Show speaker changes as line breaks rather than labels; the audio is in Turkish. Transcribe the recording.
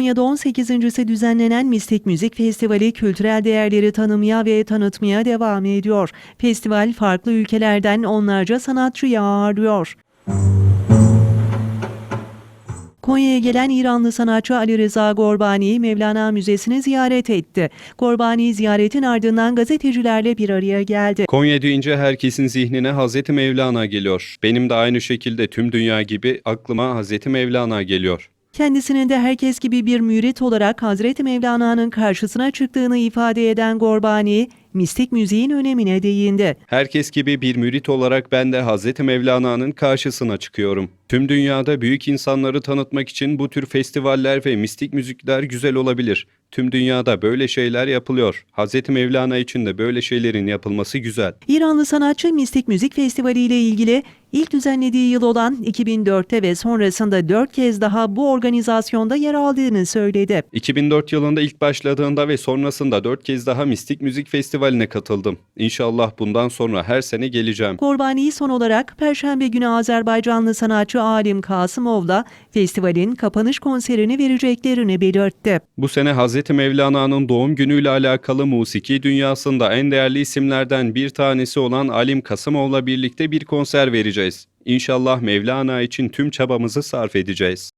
Konya'da 18.si düzenlenen Mistik Müzik Festivali kültürel değerleri tanımaya ve tanıtmaya devam ediyor. Festival farklı ülkelerden onlarca sanatçıyı ağırlıyor. Konya'ya gelen İranlı sanatçı Ali Rıza Gorbani Mevlana Müzesi'ni ziyaret etti. Gorbani ziyaretin ardından gazetecilerle bir araya geldi.
Konya deyince herkesin zihnine Hazreti Mevlana geliyor. Benim de aynı şekilde tüm dünya gibi aklıma Hazreti Mevlana geliyor.
Kendisinin de herkes gibi bir mürit olarak Hazreti Mevlana'nın karşısına çıktığını ifade eden Gorbani, mistik müziğin önemine değindi.
Herkes gibi bir mürit olarak ben de Hazreti Mevlana'nın karşısına çıkıyorum. Tüm dünyada büyük insanları tanıtmak için bu tür festivaller ve mistik müzikler güzel olabilir. Tüm dünyada böyle şeyler yapılıyor. Hazreti Mevlana için de böyle şeylerin yapılması güzel.
İranlı sanatçı Mistik Müzik Festivali ile ilgili ilk düzenlediği yıl olan 2004'te ve sonrasında 4 kez daha bu organizasyonda yer aldığını söyledi.
2004 yılında ilk başladığında ve sonrasında 4 kez daha Mistik Müzik Festivali'ne katıldım. İnşallah bundan sonra her sene geleceğim.
Gorbani son olarak Perşembe günü Azerbaycanlı sanatçı Alim Kasımov'la festivalin kapanış konserini vereceklerini belirtti.
Bu sene Hazreti Mevlana'nın doğum günüyle alakalı musiki dünyasında en değerli isimlerden bir tanesi olan Alim Kasımov'la birlikte bir konser vereceğiz. İnşallah Mevlana için tüm çabamızı sarf edeceğiz.